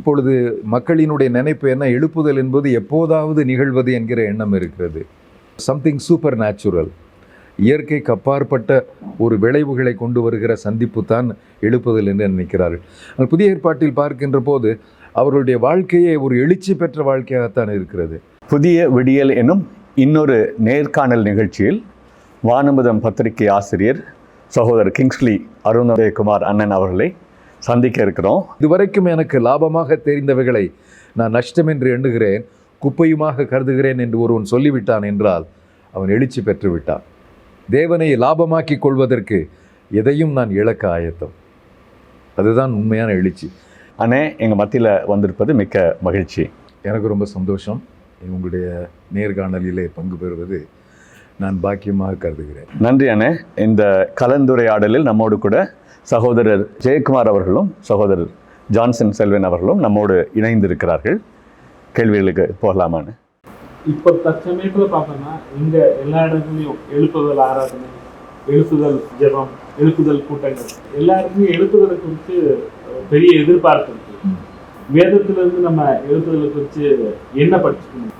இப்பொழுது மக்களினுடைய நினைப்பு என்ன? எழுப்புதல் என்பது எப்போதாவது நிகழ்வது என்கிற எண்ணம் இருக்கிறது. சம்திங் சூப்பர் நேச்சுரல் இயற்கைக்கு அப்பாற்பட்ட ஒரு விளைவுகளை கொண்டு வருகிற சந்திப்பு தான் எழுப்புதல் என்று நினைக்கிறார்கள். புதிய ஏற்பாட்டில் பார்க்கின்ற போது அவர்களுடைய வாழ்க்கையே ஒரு எழுச்சி பெற்ற வாழ்க்கையாகத்தான் இருக்கிறது. புதிய விடியல் எனும் இன்னொரு நேர்காணல் நிகழ்ச்சியில் வானமுதம் பத்திரிகை ஆசிரியர் சகோதரர் கிங்ஸ்லி அருணோதயகுமார் அண்ணன் அவர்களை சந்திக்க இருக்கிறோம். இதுவரைக்கும் எனக்கு லாபமாக தெரிந்தவைகளை நான் நஷ்டம் என்று எண்ணுகிறேன் குப்பையுமாக கருதுகிறேன் என்று ஒருவன் சொல்லிவிட்டான் என்றால் அவன் எழுச்சி பெற்று விட்டான் தேவனை லாபமாக்கி கொள்வதற்கு எதையும் நான் இழக்க ஆயத்தம். அதுதான் உண்மையான எழுச்சி. அண்ணே எங்கள் மத்தியில் வந்திருப்பது மிக்க மகிழ்ச்சி. எனக்கு ரொம்ப சந்தோஷம். உங்களுடைய நேர்காணலிலே பங்கு பெறுவது நான் பாக்கியமாக கருதுகிறேன். நன்றி அண்ணே. இந்த கலந்துரையாடலில் நம்மோடு கூட சகோதரர் ஜெயக்குமார் அவர்களும் சகோதரர் ஜான்சன் செல்வன் அவர்களும் நம்மோடு இணைந்திருக்கிறார்கள். கேள்விகளுக்கு போகலாமான்னு. இப்போ தற்சமயத்துல பார்த்தோம்னா இங்க எல்லா இடத்துலயும் எழுப்புதல் ஆராதனை எழுப்புதல் ஜெபம் எழுப்புதல் கூட்டங்கள் எல்லா இடத்துலயும் எழுப்புதலை குறித்து பெரிய எதிர்பார்ப்பு இருக்கு. வேதத்திலிருந்து நம்ம எழுப்புதலை குறித்து என்ன படிச்சுக்கணும்?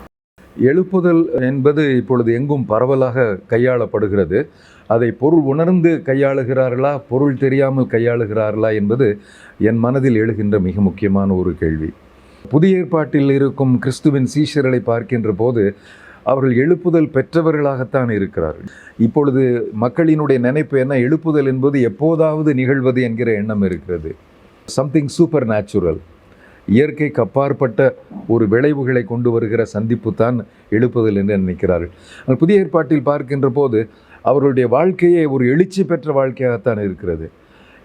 எழுப்புதல் என்பது இப்பொழுது எங்கும் பரவலாக கையாளப்படுகிறது. அதை பொருள் உணர்ந்து கையாளுகிறார்களா? பொருள் தெரியாமல் கையாளுகிறார்களா? என்பது என் மனதில் எழுகின்ற மிக முக்கியமான ஒரு கேள்வி. புதிய ஏற்பாட்டில் இருக்கும் கிறிஸ்துவின் சீஷர்களை பார்க்கின்ற போது அவர்கள் எழுப்புதல் பெற்றவர்களாகத்தான் இருக்கிறார்கள். இப்பொழுது மக்களினுடைய நினைப்பு என்ன? எழுப்புதல் என்பது எப்போதாவது நிகழ்வது என்கிற எண்ணம் இருக்கிறது. சம்திங் சூப்பர் நேச்சுரல் இயற்கைக்கு அப்பாற்பட்ட ஒரு விளைவுகளை கொண்டு வருகிற சந்திப்பு தான் எழுப்புதல் என்று நினைக்கிறார்கள். புதிய ஏற்பாட்டில் பார்க்கின்ற போது அவர்களுடைய வாழ்க்கையே ஒரு எழுச்சி பெற்ற வாழ்க்கையாகத்தான் இருக்கிறது.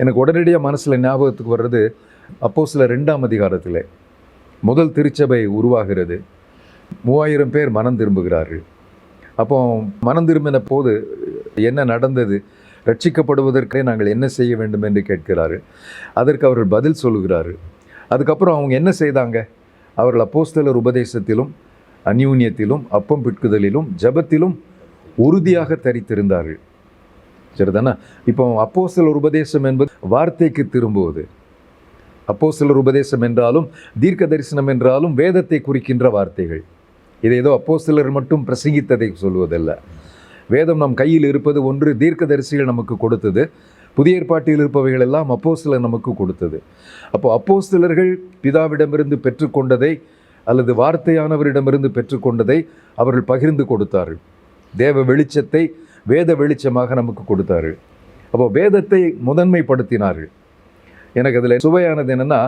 எனக்கு உடனடியாக மனசில் ஞாபகத்துக்கு வர்றது அப்போ சில ரெண்டாம் அதிகாரத்தில் முதல் திருச்சபை உருவாகிறது. மூவாயிரம் பேர் மனம் திரும்புகிறார்கள். அப்போ மனம் திரும்பின போது என்ன நடந்தது? ரட்சிக்கப்படுவதற்கே நாங்கள் என்ன செய்ய வேண்டும் என்று கேட்கிறார்கள். அதற்கு அவர்கள் பதில் சொல்கிறார்கள் அதுக்கப்புறம் அவங்க என்ன செய்தாங்க? அவர்கள் அப்போஸ்தலர் உபதேசத்திலும் அந்யூன்யத்திலும் அப்பம் பிட்குதலிலும் ஜெபத்திலும் உறுதியாக தரித்திருந்தார்கள். சரிதானா? இப்போ அப்போஸ்தலர் உபதேசம் என்பது வார்த்தைக்கு திரும்புவது. அப்போஸ்தலர் உபதேசம் என்றாலும் தீர்க்க தரிசனம் என்றாலும் வேதத்தை குறிக்கின்ற வார்த்தைகள். இதை ஏதோ அப்போஸ்தலர் மட்டும் பிரசங்கித்ததை சொல்வதல்ல. வேதம் நம் கையில் இருப்பது ஒன்று தீர்க்க தரிசிகள் நமக்கு கொடுத்தது. புதிய ஏற்பாட்டில் இருப்பவைகள் எல்லாம் அப்போ சிலர் நமக்கு கொடுத்தது. அப்போ அப்போ சிலர்கள் பிதாவிடமிருந்து பெற்றுக்கொண்டதை அல்லது வார்த்தையானவரிடமிருந்து பெற்றுக்கொண்டதை அவர்கள் பகிர்ந்து கொடுத்தார்கள். தேவ வெளிச்சத்தை வேத வெளிச்சமாக நமக்கு கொடுத்தார்கள். அப்போ வேதத்தை முதன்மைப்படுத்தினார்கள். எனக்கு அதில் சுவையானது என்னென்னா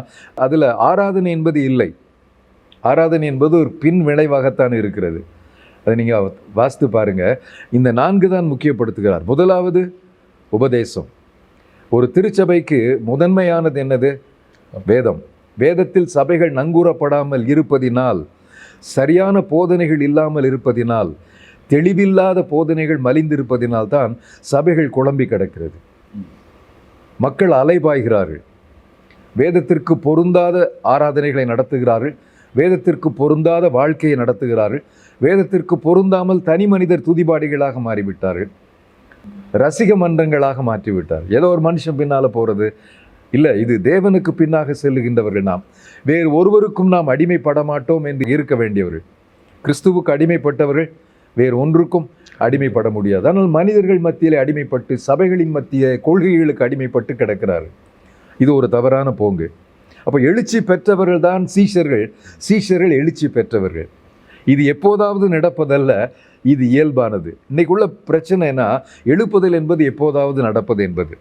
அதில் ஆராதனை என்பது இல்லை. ஆராதனை என்பது ஒரு பின் விளைவாகத்தான் இருக்கிறது. அதை நீங்கள் வாசித்து பாருங்கள் இந்த நான்கு தான் முக்கியப்படுத்துகிறார். முதலாவது உபதேசம். ஒரு திருச்சபைக்கு முதன்மையானது என்னது? வேதம். வேதத்தில் சபைகள் நங்கூரப்படாமல் இருப்பதினால் சரியான போதனைகள் இல்லாமல் இருப்பதினால் தெளிவில்லாத போதனைகள் மலிந்திருப்பதினால் தான் சபைகள் குழம்பி கிடக்கிறது. மக்கள் அலைபாய்கிறார்கள். வேதத்திற்கு பொருந்தாத ஆராதனைகளை நடத்துகிறார்கள். வேதத்திற்கு பொருந்தாத வாழ்க்கையை நடத்துகிறார்கள். வேதத்திற்கு பொருந்தாமல் தனி மனிதர் துதிபாடிகளாக மாறிவிட்டார்கள். ரசிக மன்றங்களாக மாற்றிவிட்டார். ஏதோ ஒரு மனுஷன் பின்னால் போகிறது இல்லை இது தேவனுக்கு பின்னாக செல்லுகின்றவர்கள் நாம். வேறு ஒருவருக்கும் நாம் அடிமைப்பட மாட்டோம் என்று இருக்க வேண்டியவர்கள். கிறிஸ்துவுக்கு அடிமைப்பட்டவர்கள் வேறு ஒன்றுக்கும் அடிமைப்பட முடியாது. ஆனால் மனிதர்கள் மத்தியிலே அடிமைப்பட்டு சபைகளின் மத்திய கொள்கைகளுக்கு அடிமைப்பட்டு கிடக்கிறார்கள். இது ஒரு தவறான போங்கு. அப்போ எழுச்சி பெற்றவர்கள் தான் சீஷர்கள். சீஷர்கள் எழுச்சி பெற்றவர்கள். இது எப்போதாவது நடப்பதல்ல இது இயல்பானது. இன்றைக்குள்ள பிரச்சனைனா எழுப்புதல் என்பது எப்போதாவது நடப்பது என்பது.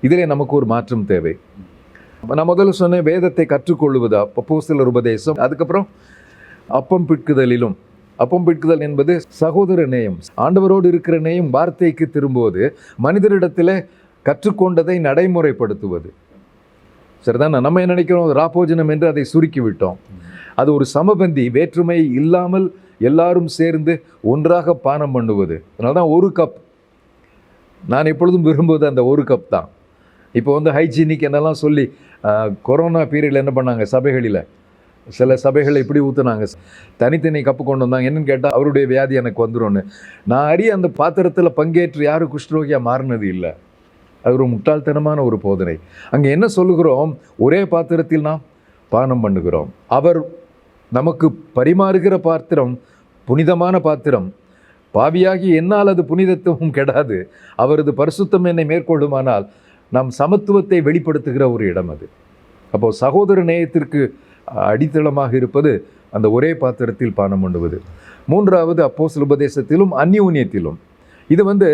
இதிலே நமக்கு ஒரு மாற்றம் தேவை. நான் முதல்ல சொன்னேன் வேதத்தை கற்றுக்கொள்வதா அப்போ சிலர் உபதேசம். அதுக்கப்புறம் அப்பம் பிட்குதலிலும். அப்பம் பிட்குதல் என்பது சகோதர நேயம். ஆண்டவரோடு இருக்கிற நேயம் வார்த்தைக்கு திரும்புவது மனிதரிடத்தில் கற்றுக்கொண்டதை நடைமுறைப்படுத்துவது. சரிதான்? நம்ம என்ன நினைக்கிறோம்? ராபோஜனம் என்று அதை சுருக்கி விட்டோம் அது ஒரு சமபந்தி வேற்றுமை இல்லாமல் எல்லாரும் சேர்ந்து ஒன்றாக பானம் பண்ணுவது. அதனால தான் ஒரு கப். நான் எப்பொழுதும் விரும்புவது அந்த ஒரு கப் தான். இப்போ வந்து ஹைஜீனிக் என்னெல்லாம் சொல்லி கொரோனா பீரியடில் என்ன பண்ணாங்க? சபைகளில். சில சபைகளை இப்படி ஊற்றுனாங்க தனித்தனி கப்பு கொண்டு வந்தாங்க. என்னன்னு கேட்டால் அவருடைய வியாதி எனக்கு வந்துடும்னு நான் அறிய அந்த பாத்திரத்தில் பங்கேற்று யாரும் குஷ்டரோகியாக மாறினது இல்லை. அது ஒரு முட்டாள்தனமான ஒரு போதனை. அங்கே என்ன சொல்லுகிறோம்? ஒரே பாத்திரத்தில் நாம் பானம் பண்ணுகிறோம். அவர் நமக்கு பரிமாறுகிற பாத்திரம் புனிதமான பாத்திரம். பாவியாகி என்னால் அது புனிதத்துவம் கெடாது. அவரது பரிசுத்தம் என்னை மேற்கொள்ளுமானால் நம் சமத்துவத்தை வெளிப்படுத்துகிற ஒரு இடம் அது. அப்போது சகோதர நேயத்திற்கு அடித்தளமாக இருப்பது அந்த ஒரே பாத்திரத்தில் பானம் பண்ணுவது. மூன்றாவது அப்போஸ்தல உபதேசத்திலும் அந்யூன்யத்திலும் இது வந்து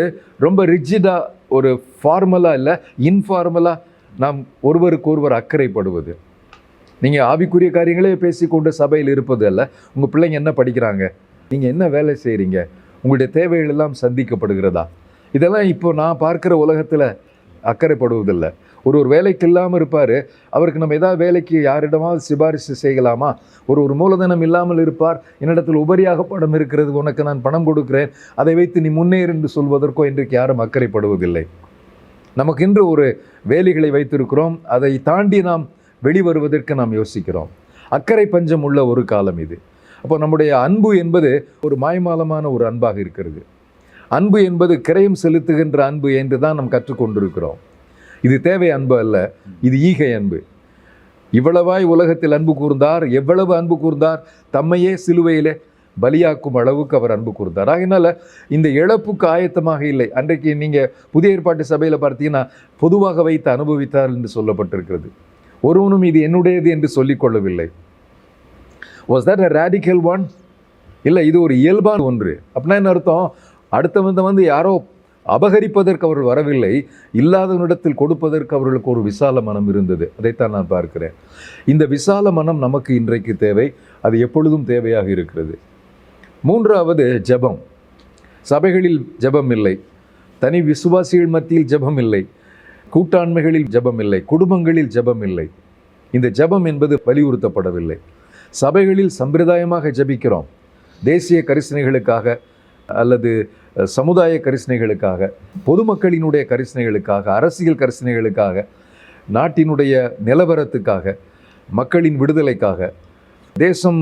ரொம்ப ரிஜிடாக ஒரு ஃபார்மலாக இல்லை இன்ஃபார்மலாக நாம் ஒருவருக்கு ஒருவர் அக்கறைப்படுவது. நீங்கள் ஆவிக்குரிய காரியங்களே பேசிக்கொண்டு சபையில் இருப்பது அல்ல. உங்கள் பிள்ளைங்க என்ன படிக்கிறாங்க? நீங்கள் என்ன வேலை செய்கிறீங்க உங்களுடைய தேவைகள் எல்லாம் சந்திக்கப்படுகிறதா? இதெல்லாம் இப்போ நான் பார்க்குற உலகத்தில் அக்கறைப்படுவதில்லை. ஒரு ஒரு வேலைக்கு இல்லாமல் இருப்பார். அவருக்கு நம்ம ஏதாவது வேலைக்கு யாரிடமாவது சிபாரிசு செய்யலாமா? ஒரு ஒரு மூலதனம் இல்லாமல் இருப்பார். என்னிடத்தில் உபரியாக பணம் இருக்கிறது. உனக்கு நான் பணம் கொடுக்கிறேன். அதை வைத்து நீ முன்னேறு என்று சொல்வதற்கோ இன்றைக்கு யாரும் அக்கறைப்படுவதில்லை. நமக்கென்று ஒரு வேலைகளை வைத்திருக்கிறோம். அதை தாண்டி நாம் வெளிவருவதற்கு நாம் யோசிக்கிறோம். அக்கறை பஞ்சம் உள்ள ஒரு காலம் இது. அப்போ நம்முடைய அன்பு என்பது ஒரு மாய்மாலமான ஒரு அன்பாக இருக்கிறது. அன்பு என்பது கிரயம் செலுத்துகின்ற அன்பு என்று தான் நாம் கற்றுக்கொண்டிருக்கிறோம். இது தேவை அன்பு அல்ல இது ஈகை அன்பு. இவ்வளவாய் உலகத்தில் அன்பு கூர்ந்தார் எவ்வளவு அன்பு கூர்ந்தார் தம்மையே சிலுவையிலே பலியாக்கும் அளவுக்கு அவர் அன்பு கூர்ந்தார். அதனால் இந்த இழப்புக்கு ஆயத்தமாக இல்லை. அன்றைக்கு நீங்கள் புதிய ஏற்பாட்டு சபையில் பார்த்தீங்கன்னா பொதுவாக வைத்து அனுபவித்தார் என்று சொல்லப்பட்டிருக்கிறது. ஒருவனும் இது என்னுடையது என்று சொல்லிக் கொள்ளவில்லை was that a radical one இல்லை இது ஒரு இயல்பான ஒன்று. அப்படின்னா என்ன அர்த்தம்? அடுத்தவந்த வந்து யாரோ அபகரிப்பதற்கு அவர்கள் வரவில்லை இல்லாதவனிடத்தில் கொடுப்பதற்கு அவர்களுக்கு ஒரு விசால மனம் இருந்தது. அதைத்தான் நான் பார்க்கிறேன். இந்த விசால மனம் நமக்கு இன்றைக்கு தேவை அது எப்பொழுதும் தேவையாக இருக்கிறது. மூன்றாவது ஜெபம். சபைகளில் ஜெபம் இல்லை. தனி விசுவாசிகள் மத்தியில் ஜெபம் இல்லை. கூட்டாண்மைகளில் ஜெபம் இல்லை குடும்பங்களில் ஜெபம் இல்லை இந்த ஜெபம் என்பது வலியுறுத்தப்படவில்லை. சபைகளில் சம்பிரதாயமாக ஜெபிக்கிறோம். தேசிய கரிசனைகளுக்காக அல்லது சமுதாய கரிசனைகளுக்காக பொதுமக்களினுடைய கரிசனைகளுக்காக அரசியல் கரிசனைகளுக்காக நாட்டினுடைய நிலவரத்துக்காக மக்களின் விடுதலைக்காக தேசம்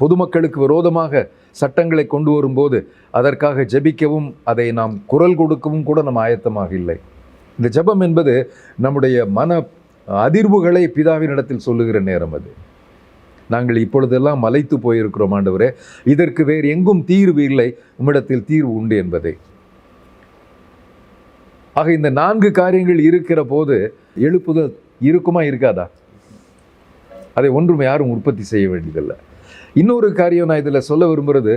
பொதுமக்களுக்கு விரோதமாக சட்டங்களை கொண்டு வரும்போது அதற்காக ஜெபிக்கவும் அதை நாம் குரல் கொடுக்கவும் கூட நம் ஆயத்தமாக இல்லை. இந்த ஜெபம் என்பது நம்முடைய மன அதிர்வுகளை பிதாவினிடத்தில் சொல்லுகிற நேரம் அது. நாங்கள் இப்பொழுதெல்லாம் மலைத்து போயிருக்கிறோம் ஆண்டவரே. இதற்கு வேறு எங்கும் தீர்வு இல்லை. உம்மிடத்தில் தீர்வு உண்டு என்பதை. ஆக இந்த நான்கு காரியங்கள் இருக்கிற போது எழுப்புதல் இருக்குமா இருக்காதா? அதை ஒன்றும் யாரும் உற்பத்தி செய்ய வேண்டியதில்லை. இன்னொரு காரியம் நான் இதில் சொல்ல விரும்புகிறது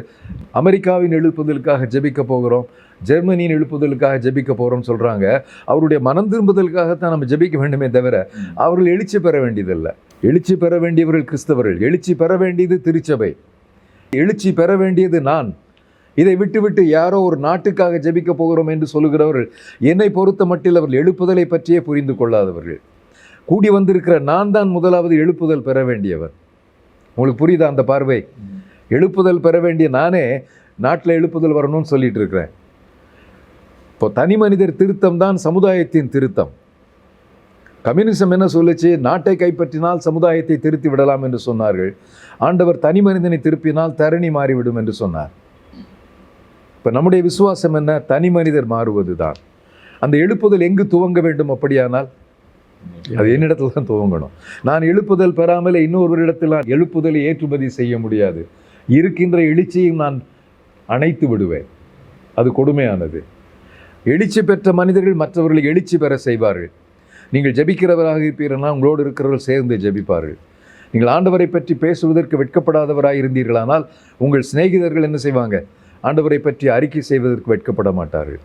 அமெரிக்காவின் எழுப்புதலுக்காக ஜெபிக்க போகிறோம் ஜெர்மனியின் எழுப்புதலுக்காக ஜெபிக்க போகிறோம்னு சொல்கிறாங்க அவருடைய மனம் திரும்புதலுக்காகத்தான் நம்ம ஜெபிக்க வேண்டுமே தவிர அவர்கள் எழுச்சி பெற வேண்டியதில்லை. எழுச்சி பெற வேண்டியவர்கள் கிறிஸ்தவர்கள் எழுச்சி பெற வேண்டியது திருச்சபை. எழுச்சி பெற வேண்டியது நான். இதை விட்டுவிட்டு யாரோ ஒரு நாட்டுக்காக ஜெபிக்க போகிறோம் என்று சொல்லுகிறவர்கள் என்னை பொறுத்த மட்டில் அவர்கள் எழுப்புதலை பற்றியே புரிந்து கொள்ளாதவர்கள். கூடி வந்திருக்கிற நான் தான் முதலாவது எழுப்புதல் பெற வேண்டியவர். உங்களுக்கு புரியுதா அந்த பார்வை? எழுப்புதல் பெற வேண்டிய நானே நாட்டில் எழுப்புதல் வரணும்னு சொல்லிட்டு இருக்கிறேன். இப்போ தனி மனிதர் திருத்தம் தான் சமுதாயத்தின் திருத்தம். கம்யூனிசம் என்ன சொல்லுச்சு? நாட்டை கைப்பற்றினால் சமுதாயத்தை திருத்தி விடலாம் என்று சொன்னார்கள். ஆண்டவர் தனி மனிதனை திருப்பினால் தரணி மாறிவிடும் என்று சொன்னார். இப்போ நம்முடைய விசுவாசம் என்ன? தனி மனிதர் மாறுவது தான் அந்த எழுப்புதல் எங்கு துவங்க வேண்டும் அப்படியானால் அது என்னிடத்தில் தான் துவங்கணும். நான் எழுப்புதல் பெறாமலே இன்னொருவரிடத்தில் நான் எழுப்புதலை ஏற்றுமதி செய்ய முடியாது. இருக்கின்ற எழுச்சியையும் நான் அணைத்து விடுவேன். அது கொடுமையானது. எழுச்சி பெற்ற மனிதர்கள் மற்றவர்களை எழுச்சி பெற செய்வார்கள். நீங்கள் ஜெபிக்கிறவராக இருப்பீர்கள்னா உங்களோடு இருக்கிறவர்கள் சேர்ந்து ஜெபிப்பார்கள். நீங்கள் ஆண்டவரை பற்றி பேசுவதற்கு வெட்கப்படாதவராக இருந்தீர்களானால் உங்கள் சிநேகிதர்கள் என்ன செய்வாங்க? ஆண்டவரை பற்றி அறிக்கை செய்வதற்கு வெட்கப்பட மாட்டார்கள்.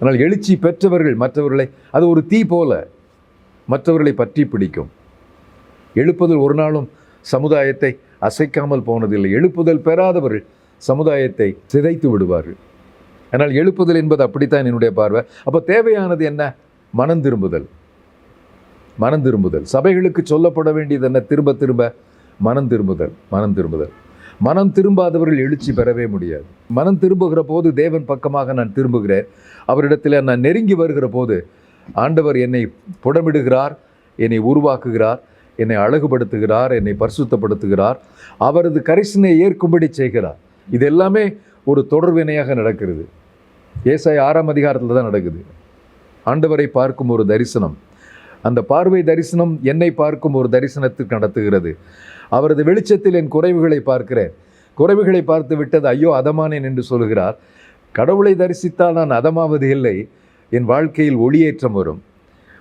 ஆனால் எழுச்சி பெற்றவர்கள் மற்றவர்களை அது ஒரு தீ போல. மற்றவர்களை பற்றி பிடிக்கும். எழுப்புதல் ஒரு நாளும் சமுதாயத்தை அசைக்காமல் போனதில்லை. எழுப்புதல் பெறாதவர்கள் சமுதாயத்தை சிதைத்து விடுவார்கள். ஆனால் எழுப்புதல் என்பது அப்படித்தான் என்னுடைய பார்வை. அப்போ தேவையானது என்ன? மனம் திரும்புதல். மனம் திரும்புதல். சபைகளுக்கு சொல்லப்பட வேண்டியது என்ன? திரும்ப திரும்ப மனம் திரும்புதல். மனம் திரும்புதல். மனம் திரும்பாதவர்கள் எழுச்சி பெறவே முடியாது. மனம் திரும்புகிற போது தேவன் பக்கமாக நான் திரும்புகிறேன். அவரிடத்தில் நான் நெருங்கி வருகிற போது ஆண்டவர் என்னை புடமிடுகிறார் என்னை உருவாக்குகிறார் என்னை அழகுபடுத்துகிறார் என்னை பரிசுத்தப்படுத்துகிறார். அவரது கரிசனை ஏற்கும்படி செய்கிறார். இது எல்லாமே ஒரு தொடர்வினையாக நடக்கிறது. ஏசாய் ஆறாம் அதிகாரத்தில் தான் நடக்குது. ஆண்டவரை பார்க்கும் ஒரு தரிசனம். அந்த பார்வை தரிசனம் என்னை பார்க்கும் ஒரு தரிசனத்துக்கு நடத்துகிறது. அவரது வெளிச்சத்தில் என் குறைவுகளை பார்க்கிறேன். குறைவுகளை பார்த்து விட்டது ஐயோ அதமானேன் என்று சொல்கிறார். கடவுளை தரிசித்தால் நான் அதமாவது இல்லை. என் வாழ்க்கையில் ஒளியேற்றம் வரும்.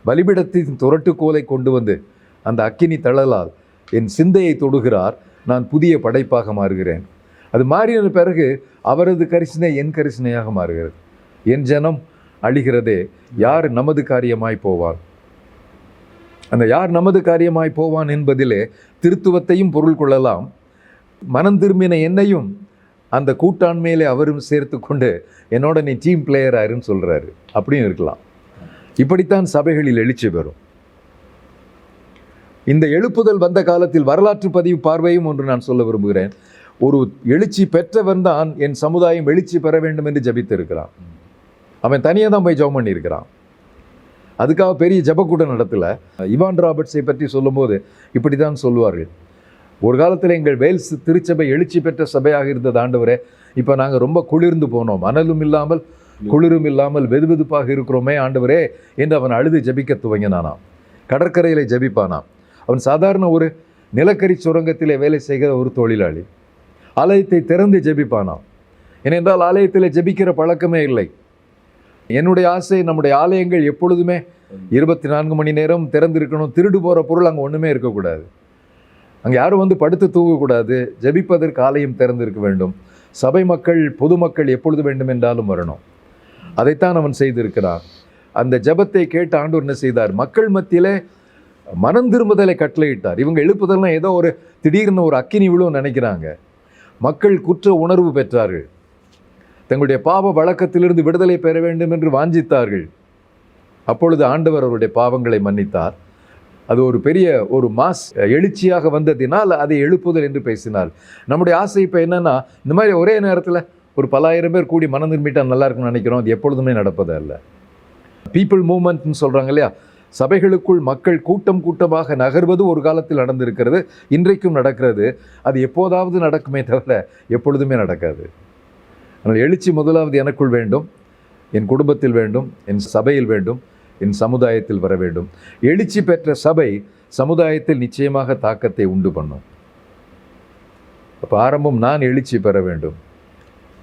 பலிபிடத்தின் துரட்டுக்கோலை கொண்டு வந்து அந்த அக்கினி தழலால் என் சிந்தையை தொடுகிறார். நான் புதிய படைப்பாக மாறுகிறேன். அது மாறின பிறகு அவரது கரிசனை என் கரிசனையாக மாறுகிறது. என் ஜனம் அழிகிறதே யார் நமது காரியமாய் போவான் அந்த யார் நமது காரியமாய் போவான் என்பதிலே திருத்துவத்தையும் பொருள் கொள்ளலாம். மனம் திரும்பின என்னையும் அந்த கூட்டாண்மையிலே அவரும் சேர்த்து கொண்டு என்னோட நீ டீம் பிளேயராருன்னு சொல்கிறாரு அப்படியும் இருக்கலாம். இப்படித்தான் சபைகளில் எழுச்சி பெறும். இந்த எழுப்புதல் வந்த காலத்தில் வரலாற்று பதிவு பார்வையும் ஒன்று நான் சொல்ல விரும்புகிறேன். ஒரு எழுச்சி பெற்றவன் தான் என் சமுதாயம் எழுச்சி பெற வேண்டும் என்று ஜபித்திருக்கிறான். அவன் தனியாக தான் போய் ஜெபம் பண்ணியிருக்கிறான். அதுக்காக பெரிய ஜெபக்கூட்டம் நடத்தலை. இவான் ராபர்ட்ஸை பற்றி சொல்லும்போது இப்படி தான் சொல்லுவார்கள் ஒரு காலத்தில் எங்கள் வேல்ஸ் திருச்சபை எழுச்சி பெற்ற சபையாக இருந்தது ஆண்டவரே. இப்போ நாங்கள் ரொம்ப குளிர்ந்து போனோம். அனலும் இல்லாமல் குளிரும் இல்லாமல் வெதுவெதுப்பாக இருக்கிறோமே ஆண்டவரே என்று அவன் அழுது ஜபிக்க துவங்கினானாம். கடற்கரையில் ஜபிப்பானாம். அவன் சாதாரண ஒரு நிலக்கரி சுரங்கத்தில் வேலை செய்கிற ஒரு தொழிலாளி. ஆலயத்தை திறந்து ஜபிப்பானாம். ஏனென்றால் ஆலயத்தில் ஜெபிக்கிற பழக்கமே இல்லை. என்னுடைய ஆசை நம்முடைய ஆலயங்கள் எப்பொழுதுமே இருபத்தி நான்கு மணி நேரம் திறந்திருக்கணும் திருடு போகிற பொருள் அங்கே ஒன்றுமே இருக்கக்கூடாது. அங்கே யாரும் வந்து படுத்து தூங்கக்கூடாது. ஜபிப்பதற்கு ஆலயம் திறந்திருக்க வேண்டும். சபை மக்கள் பொதுமக்கள் எப்பொழுது வேண்டும் என்றாலும் வரணும். அதைத்தான் அவன் செய்திருக்கிறான். அந்த ஜெபத்தை கேட்டு ஆண்டவர் என்ன செய்தார்? மக்கள் மத்தியிலே மனம் திரும்புதலை கட்டளையிட்டார். இவங்க எழுப்புதெல்லாம் ஏதோ ஒரு திடீர்னு ஒரு அக்கினி விழும் நினைக்கிறாங்க. மக்கள் குற்ற உணர்வு பெற்றார்கள். தங்களுடைய பாவ வழக்கத்திலிருந்து விடுதலை பெற வேண்டும் என்று வாஞ்சித்தார்கள். அப்பொழுது ஆண்டவர் அவருடைய பாவங்களை மன்னித்தார். அது ஒரு பெரிய ஒரு மாஸ் எழுச்சியாக வந்ததினால் அதை எழுப்புதல் என்று பேசினார் நம்முடைய ஆசை இப்போ என்னென்னா இந்த மாதிரி ஒரே நேரத்தில் ஒரு பலாயிரம் பேர் கூடி மனம் திரும்பிட்டா நல்லா இருக்கும்னு நினைக்கிறோம். அது எப்பொழுதுமே நடப்பது இல்லை பீப்புள் மூமெண்ட்னு சொல்கிறாங்க இல்லையா? சபைகளுக்குள் மக்கள் கூட்டம் கூட்டமாக நகர்வது ஒரு காலத்தில் நடந்திருக்கிறது இன்றைக்கும் நடக்கிறது. அது எப்போதாவது நடக்குமே தவிர எப்பொழுதுமே நடக்காது. ஆனால் எழுச்சி முதலாவது எனக்குள் வேண்டும் என் குடும்பத்தில் வேண்டும் என் சபையில் வேண்டும். என் சமுதாயத்தில் வர வேண்டும். எழுச்சி பெற்ற சபை சமுதாயத்தில் நிச்சயமாக தாக்கத்தை உண்டு பண்ணும். அப்போ ஆரம்பம் நான் எழுச்சி பெற வேண்டும்.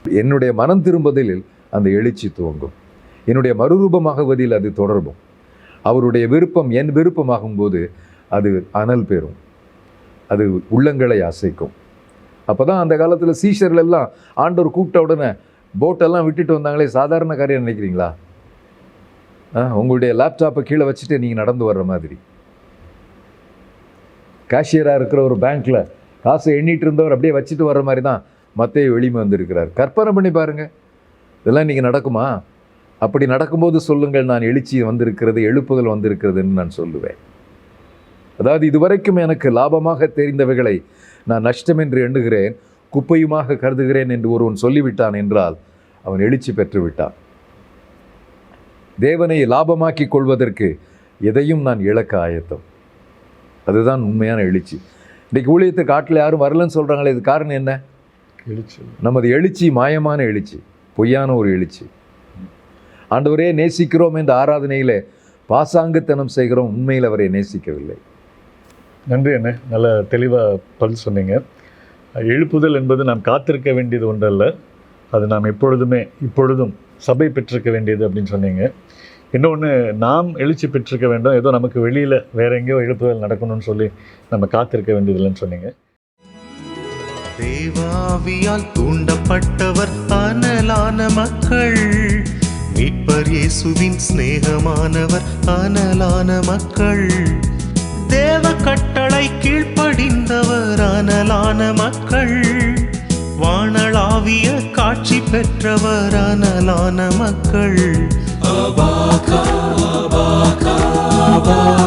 என்னுடைய மனம் திரும்புதலில் அந்த எழுச்சி துவங்கும். என்னுடைய மறுரூபமாகுவதில் அது தொடரும் அவருடைய விருப்பம் என் விருப்பமாகும் போது அது அனல் பெறும். அது உள்ளங்களை அசைக்கும். அப்போ தான் அந்த காலத்தில் சீஷர்கள் எல்லாம் ஆண்டவர் கூப்பிட்ட உடனே போட்டெல்லாம் விட்டுட்டு வந்தாங்களே சாதாரண காரியம் நினைக்கிறீங்களா? உங்களுடைய லேப்டாப்பை கீழே வச்சுட்டு நீங்கள் நடந்து வர்ற மாதிரி. கேஷியராக இருக்கிற ஒரு பேங்க்கில் காசு எண்ணிட்டு இருந்தவர் அப்படியே வச்சுட்டு வர்ற மாதிரி தான் மத்திய வெளிமை வந்திருக்கிறார். கற்பனை பண்ணி பாருங்கள் இதெல்லாம் நீங்கள் நடக்குமா? அப்படி நடக்கும்போது சொல்லுங்கள் நான் எழுச்சி வந்திருக்கிறது எழுப்புதல் வந்திருக்கிறதுன்னு நான் சொல்லுவேன். அதாவது இதுவரைக்கும் எனக்கு லாபமாக தெரிந்தவைகளை நான் நஷ்டம் என்று எண்ணுகிறேன் குப்பையுமாக கருதுகிறேன் என்று ஒருவன் சொல்லிவிட்டான் என்றால் அவன் எழுச்சி பெற்று விட்டான் தேவனை லாபமாக்கி கொள்வதற்கு எதையும் நான் இழக்க ஆயத்தம். அதுதான் உண்மையான எழுச்சி. இன்றைக்கு ஊழியத்தை காட்டில் யாரும் வரலன்னு சொல்கிறாங்களே இது காரணம் என்ன? எழுச்சி. நமது எழுச்சி மாயமான எழுச்சி பொய்யான ஒரு எழுச்சி. ஆண்டவரே நேசிக்கிறோம் என்ற ஆராதனையிலே பாசாங்குத்தனம் செய்கிறோம் உண்மையில் அவரை நேசிக்கவில்லை. நன்றி அண்ணே நல்ல தெளிவாக பதில் சொன்னீங்க. எழுப்புதல் என்பது நாம் காத்திருக்க வேண்டியது ஒன்றல்ல. அது நாம் எப்பொழுதுமே இப்பொழுதும் சபை பெற்றிருக்க வேண்டியது அப்படின்னு சொன்னீங்க. இன்னொன்று நாம் எழுச்சி பெற்றிருக்க வேண்டும். ஏதோ நமக்கு வெளியில் வேற எங்கேயோ எழுப்புதல் நடக்கணும்னு சொல்லி நம்ம காத்திருக்க வேண்டியதில்லைன்னு சொன்னீங்க. தேவாவியால் தூண்டப்பட்டவர் அனலான மக்கள். மீட்பர் இயேசுவின் சிநேகமானவர் அனலான மக்கள். தேவ கட்டளை கீழ்ப்படிந்தவர் அனலான மக்கள். பெற்றவரானலான மக்கள். அபாகா அபாகா அபாகா.